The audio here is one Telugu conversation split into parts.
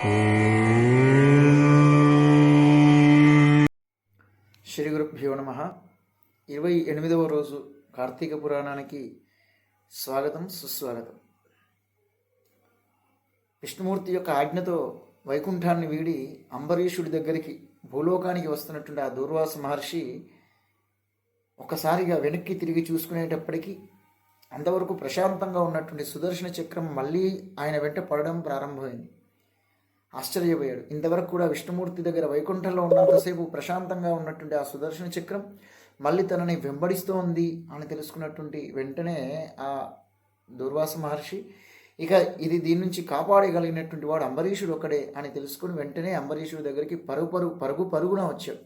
శ్రీ గురుభ్యో నమ. ఇరవై ఎనిమిదవ రోజు కార్తీక పురాణానికి స్వాగతం సుస్వాగతం. విష్ణుమూర్తి యొక్క ఆజ్ఞతో వైకుంఠాన్ని వీడి అంబరీషుడి దగ్గరికి భూలోకానికి వస్తున్నటువంటి ఆ దూర్వాస మహర్షి ఒకసారిగా వెనక్కి తిరిగి చూసుకునేటప్పటికీ అంతవరకు ప్రశాంతంగా ఉన్నటువంటి సుదర్శన చక్రం మళ్ళీ ఆయన వెంట పడడం ప్రారంభమైంది. ఆశ్చర్యపోయాడు. ఇంతవరకు కూడా విష్ణుమూర్తి దగ్గర వైకుంఠంలో ఉన్నంతసేపు ప్రశాంతంగా ఉన్నటువంటి ఆ సుదర్శన చక్రం. మళ్ళీ తనని వెంబడిస్తోంది అని తెలుసుకున్నటువంటి వెంటనే ఆ దుర్వాస మహర్షి ఇక ఇది దీని నుంచి కాపాడగలిగినటువంటి వాడు అంబరీషుడు ఒకడే అని తెలుసుకుని వెంటనే అంబరీషుడి దగ్గరికి పరుగు పరుగు పరుగు పరుగున వచ్చాడు.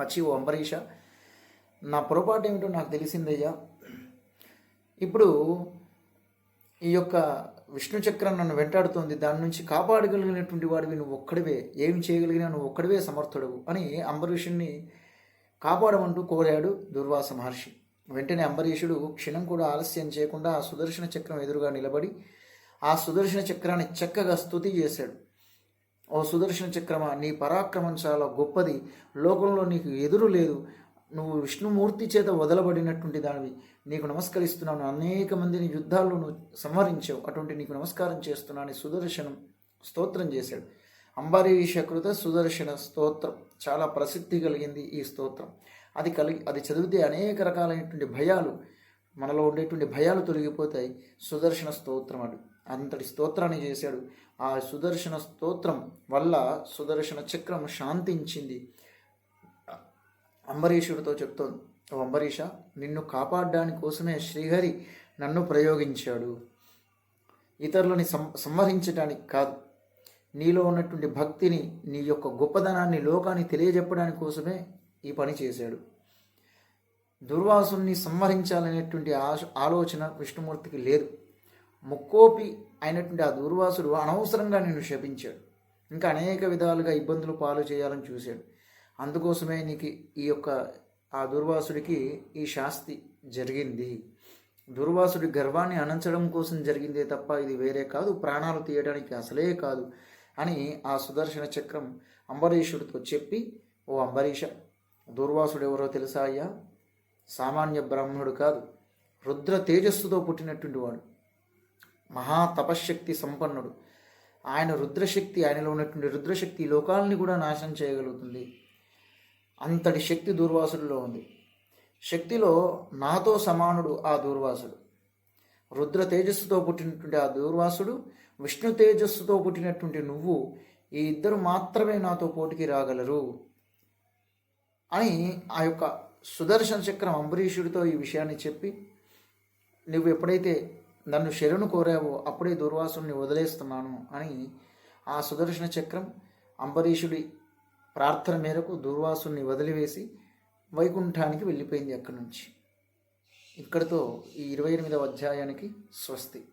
వచ్చి ఓ అంబరీష నా పొరపాటు ఏమిటో నాకు తెలిసిందయ్యా. ఇప్పుడు ఈ యొక్క విష్ణు చక్రం నన్ను వెంటాడుతోంది. దాని నుంచి కాపాడగలిగినటువంటి వాడివి నువ్వు ఒక్కడివే. ఏమి చేయగలిగినా నువ్వు ఒక్కడివే సమర్థుడవు అని అంబరీషుణ్ణి కాపాడమంటూ కోరాడు దుర్వాస మహర్షి. వెంటనే అంబరీషుడు క్షణం కూడా ఆలస్యం చేయకుండా ఆ సుదర్శన చక్రం ఎదురుగా నిలబడి ఆ సుదర్శన చక్రాన్ని చక్కగా స్తుతి చేశాడు. ఓ సుదర్శన చక్రమా నీ పరాక్రమం చాలా గొప్పది. లోకంలో నీకు ఎదురు లేదు. నువ్వు విష్ణుమూర్తి చేత వదలబడినటువంటి దానివి. నీకు నమస్కరిస్తున్నాను. అనేక మందిని యుద్ధాల్లో నువ్వు సంహరించావు. అటువంటి నీకు నమస్కారం చేస్తున్నాను సుదర్శనం స్తోత్రం చేశాడు. అంబరీషకృత సుదర్శన స్తోత్రం చాలా ప్రసిద్ధి కలిగింది ఈ స్తోత్రం. అది కలిగి అది చదివితే అనేక రకాలైనటువంటి భయాలు మనలో ఉండేటువంటి భయాలు తొలగిపోతాయి. సుదర్శన స్తోత్రం అది. అంతటి స్తోత్రాన్ని చేశాడు. ఆ సుదర్శన స్తోత్రం వల్ల సుదర్శన చక్రం శాంతించింది. అంబరీషుడితో చెప్తోంది. ఓ అంబరీష నిన్ను కాపాడడాని కోసమే శ్రీహరి నన్ను ప్రయోగించాడు. ఇతరులని సం సంహరించడానికి కాదు. నీలో ఉన్నటువంటి భక్తిని నీ యొక్క గొప్పదనాన్ని లోకాన్ని తెలియజెప్పడానికి కోసమే ఈ పని చేశాడు. దుర్వాసుని సంహరించాలనేటువంటి ఆశ ఆలోచన విష్ణుమూర్తికి లేదు. ముక్కోపి అయినటువంటి ఆ దుర్వాసుడు అనవసరంగా నిన్ను శపించాడు. ఇంకా అనేక విధాలుగా ఇబ్బందులు పాలు చేయాలని చూశాడు. అందుకోసమే నీకు ఈ యొక్క ఆ దుర్వాసుడికి ఈ శాస్తి జరిగింది. దుర్వాసుడి గర్వాన్ని అనంచడం కోసం జరిగిందే తప్ప ఇది వేరే కాదు. ప్రాణాలు తీయడానికి అసలే కాదు అని ఆ సుదర్శన చక్రం అంబరీషుడితో చెప్పి ఓ అంబరీష దుర్వాసుడు ఎవరో తెలుసా అయ్యా? సామాన్య బ్రాహ్మణుడు కాదు. రుద్ర తేజస్సుతో పుట్టినటువంటి వాడు. మహా తపశ్శక్తి సంపన్నుడు. ఆయన రుద్రశక్తి ఆయనలో ఉన్నటువంటి రుద్రశక్తి లోకాలని కూడా నాశనం చేయగలుగుతుంది. అంతటి శక్తి దూర్వాసుడిలో ఉంది. శక్తిలో నాతో సమానుడు ఆ దూర్వాసుడు. రుద్ర తేజస్సుతో పుట్టినటువంటి ఆ దూర్వాసుడు విష్ణు తేజస్సుతో పుట్టినటువంటి నువ్వు ఈ ఇద్దరు మాత్రమే నాతో పోటీకి రాగలరు అని ఆ యొక్క సుదర్శన చక్రం అంబరీషుడితో ఈ విషయాన్ని చెప్పి నువ్వు ఎప్పుడైతే నన్ను శరణు కోరావో అప్పుడే దుర్వాసుని వదిలేస్తున్నాను అని ఆ సుదర్శన చక్రం అంబరీషుడి ప్రార్థన మేరకు దుర్వాసుని వదిలివేసి వైకుంఠానికి వెళ్ళిపోయింది అక్కడి నుంచి. ఇక్కడితో ఈ ఇరవై ఎనిమిదవ అధ్యాయానికి స్వస్తి.